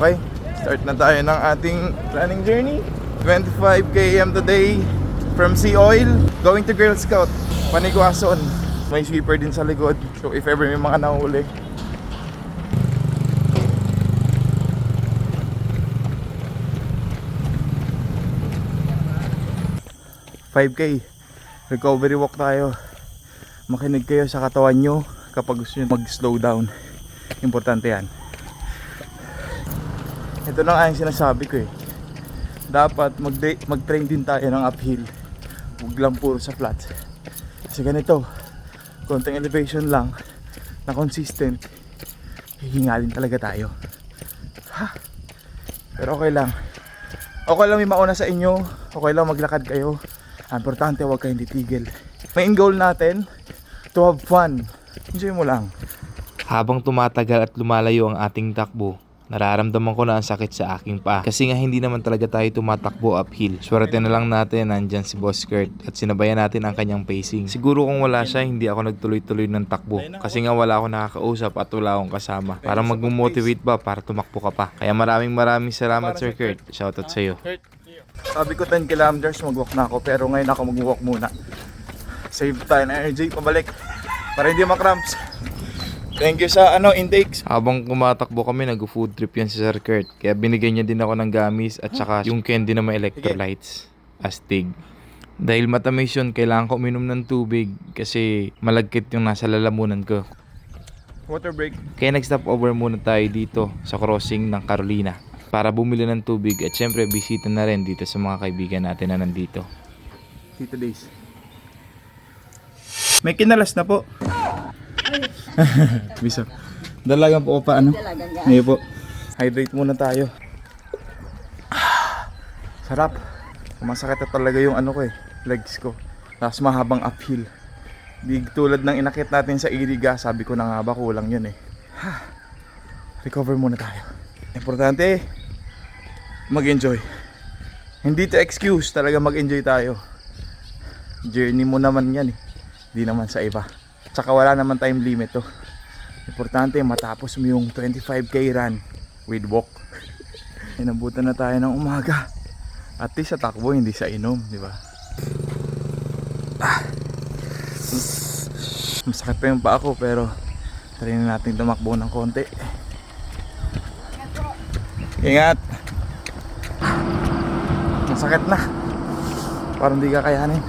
Okay, start na tayo ng ating running journey. 25 km today from Sea Oil going to Girl Scout. Panigwason. May sweeper din sa likod. So if ever may mga nahuli. ...5K... ...recovery walk tayo... ...makinig kayo sa katawan nyo... ...kapag gusto nyo mag-slow down... ...importante yan... ito na nga yung sinasabi ko eh. Dapat mag mag-train din tayo ng uphill. Huwag lang puro sa flats. Kasi ganito, konting elevation lang na consistent, hihingalin talaga tayo. Ha? Pero okay lang. Okay lang may mauna sa inyo. Okay lang maglakad kayo. Importante huwag kayong titigil. Main goal natin, to have fun. Enjoy mo lang. Habang tumatagal at lumalayo ang ating takbo, nararamdaman ko na ang sakit sa aking paa. Kasi nga hindi naman talaga tayo tumatakbo uphill. Swerte na lang natin nandyan si Boss Kurt at sinabayan natin ang kanyang pacing. Siguro kung wala siya, hindi ako nagtuloy-tuloy ng takbo. Kasi nga wala ako nakakausap at wala akong kasama. Para mag-motivate ba para tumakbo ka pa. Kaya maraming maraming salamat Sir Kurt. Shoutout sa'yo. Sabi ko 10 kilometers mag-walk na ako pero ngayon ako mag-walk muna. Save tayo ng energy pabalik para hindi makramps. Thank you sa ano intakes. Habang kumatakbo kami, nag-food trip yan si Sir Kurt. Kaya binigyan niya din ako ng gamis at saka yung candy na may electrolytes. Astig. Dahil matamis yun, kailangan ko uminom ng tubig kasi malagkit yung nasa lalamunan ko. Water break. Kaya nag-stop over muna tayo dito sa crossing ng Carolina para bumili ng tubig at syempre bisita na rin dito sa mga kaibigan natin na nandito. Tito Days. May kinalas na po. Bisa. Dalagang po pa ano? Ngayon po. Hydrate muna tayo. Sarap. Masakit talaga yung ano ko eh. Legs ko. Tapos mahabang uphill. Di tulad ng inakit natin sa Iriga. Sabi ko na nga ba kulang yun eh. Ha. Recover muna tayo. Importante mag-enjoy. Hindi to excuse talaga mag-enjoy tayo. Journey mo naman yan eh. Di naman sa iba. Tsaka wala naman time limit to. Importante matapos mo yung 25k run with walk. Inabutan na tayo ng umaga. At least sa takbo, hindi sa inom, di ba? Ah. Masakit pa yung paa ko pero try na natin tumakbo ng konti. Ingat! Masakit na. Parang di kakayanin.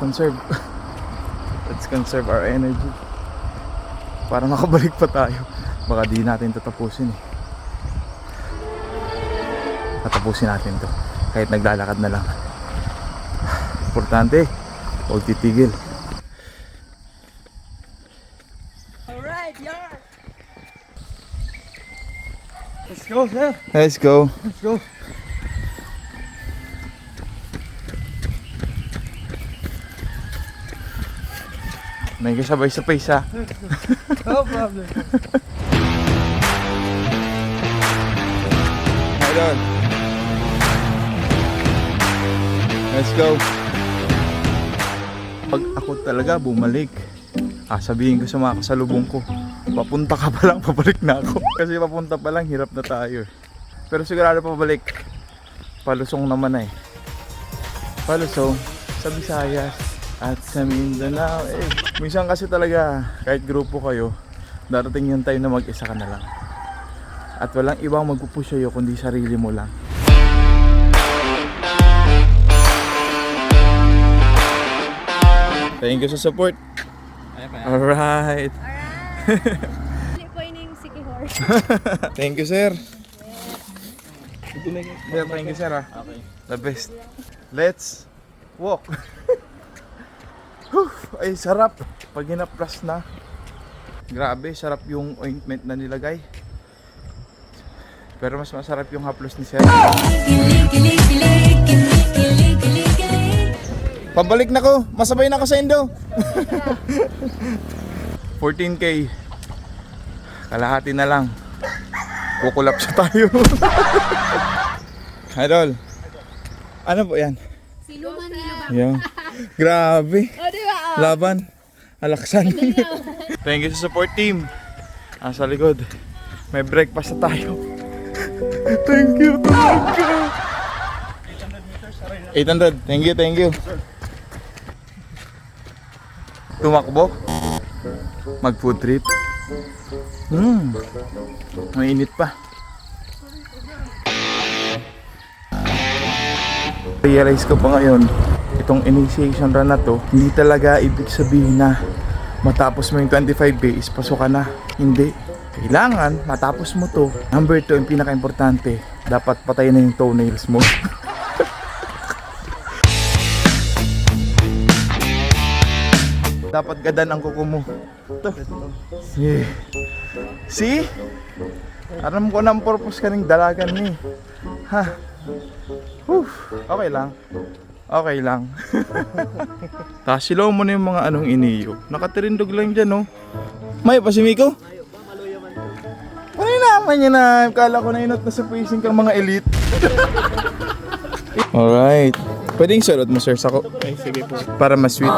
Conserve. Let's conserve our energy. Para makabalik pa tayo. Baka di natin tatapusin eh. Tatapusin natin to. Kahit naglalakad na lang. Importante, huwag titigil. Let's go, sir. Let's go. Let's go. May kasabay sa pace ha. No problem. Idol. Let's go. Pag ako talaga bumalik, ah, sabihin ko sa mga kasalubong ko, papunta ka pa lang, pabalik na ako. Kasi papunta pa lang, hirap na tayo. Pero sigurado pabalik. Palusong naman na eh. Palusong sa Visayas at sa Mindanao. Eh, minsan kasi talaga, kahit grupo kayo, darating yung time na mag-isa ka na lang. At walang ibang magpupush sa'yo kundi sarili mo lang. Thank you sa support. Alright. Horse. Thank you, sir. Sir, thank you, sir. ah. The best. Let's walk. Whew, Ay, sarap. Pag hinaplas na. Grabe, sarap yung ointment na nilagay. Pero mas masarap yung haplos ni Sir. Pabalik na ko. Masabay na ko sa Indo. 14k. Kalahati na lang. Kukulap siya tayo. Idol. Ano po yan? Siluman nila. Grabe. Laban. Alaksan. Thank you sa support team. Ah, sa likod. May breakfast na tayo. thank you, thank you. 800. Thank you, thank you. Tumakbo. Mag food trip. Hmm. Mainit pa. Realize ko pa ngayon, itong initiation run na to, hindi talaga ibig sabihin na matapos mo yung 25 days, pasok ka na. Hindi. Kailangan, matapos mo to. Number 2, yung pinaka-importante, dapat patay na yung toenails mo. dapat gadan ang kuko mo. To. Yeah. See? Alam ko ang purpose ka ng dalagan ni. Ha? Whew. Okay lang. Okay lang. Tasilaw mo na yung mga anong iniyo. Nakatirindog lang dyan, no? May pa si Miko? Ano naman niya na? Kala ko na inot na sa facing kang mga elite. Alright. Pwedeng surot mo, sir, sako. Ay, sige po. Para mas sweet.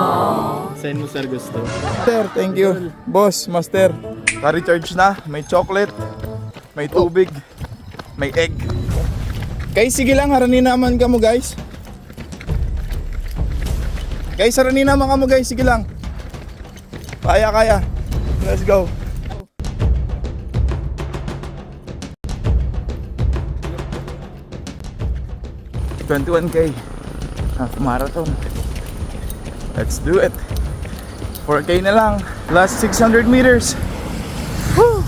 Send mo sir gusto. Master, thank you. Boss, master. Ka-recharge na. May chocolate. May tubig. May egg. Guys, sige lang. Harani naman ka mo, guys. Guys, harani naman ka mo, guys. Sige lang. Kaya, kaya. Let's go. Twenty-one K. Half marathon. Let's do it. 4K na lang. Last 600 meters. Woo!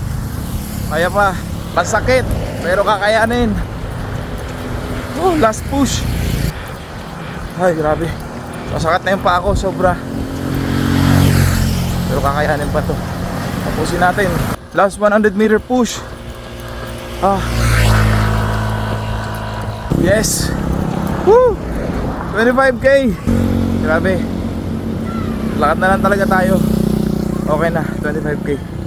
Kaya pa. Pasakit. Pero kakayanin. Oh, last push. Ay, grabe. Masakit na yung pa ako. Sobra. Pero kakayanin pa to. Tapusin natin. Last 100 meter push. Ah. Yes. Woo! 25K. Grabe. Lakad na lang talaga tayo. Okay na, 25k.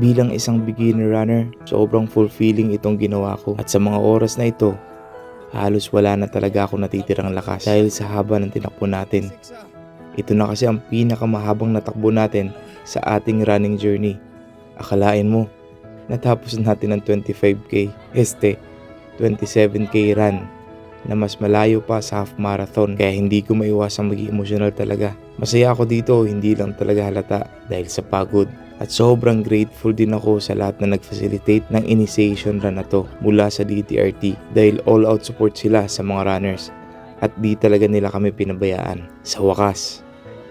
Bilang isang beginner runner, sobrang fulfilling itong ginawa ko. At sa mga oras na ito, halos wala na talaga ako natitirang lakas dahil sa haba ng tinakbo natin. Ito na kasi ang pinakamahabang natakbo natin sa ating running journey. Akalain mo, natapos natin ang 25k, este, 27k run na mas malayo pa sa half marathon kaya hindi ko maiwasang maging emotional talaga. Masaya ako dito, hindi lang talaga halata dahil sa pagod. At sobrang grateful din ako sa lahat na nag-facilitate ng initiation run na to mula sa DTRT dahil all out support sila sa mga runners at di talaga nila kami pinabayaan. Sa wakas,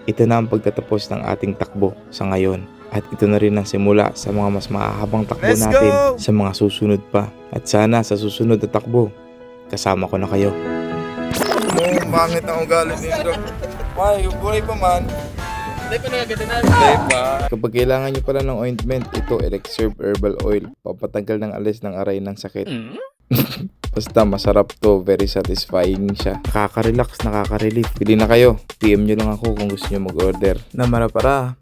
ito na ang pagtatapos ng ating takbo sa ngayon. At ito na rin ang simula sa mga mas mahahabang takbo Let's natin go! sa mga susunod pa. At sana sa susunod na takbo, kasama ko na kayo. Oh, bangit ang ugali nito. May, buhay pa man. Pa. Kapag kailangan nyo pala ng ointment, ito Elixirb Herbal Oil. Papatanggal ng alis ng aray ng sakit. Basta masarap to, very satisfying siya. Nakaka-relax, nakaka-relief. Pili na kayo. PM nyo lang ako kung gusto nyo mag-order. Namara para.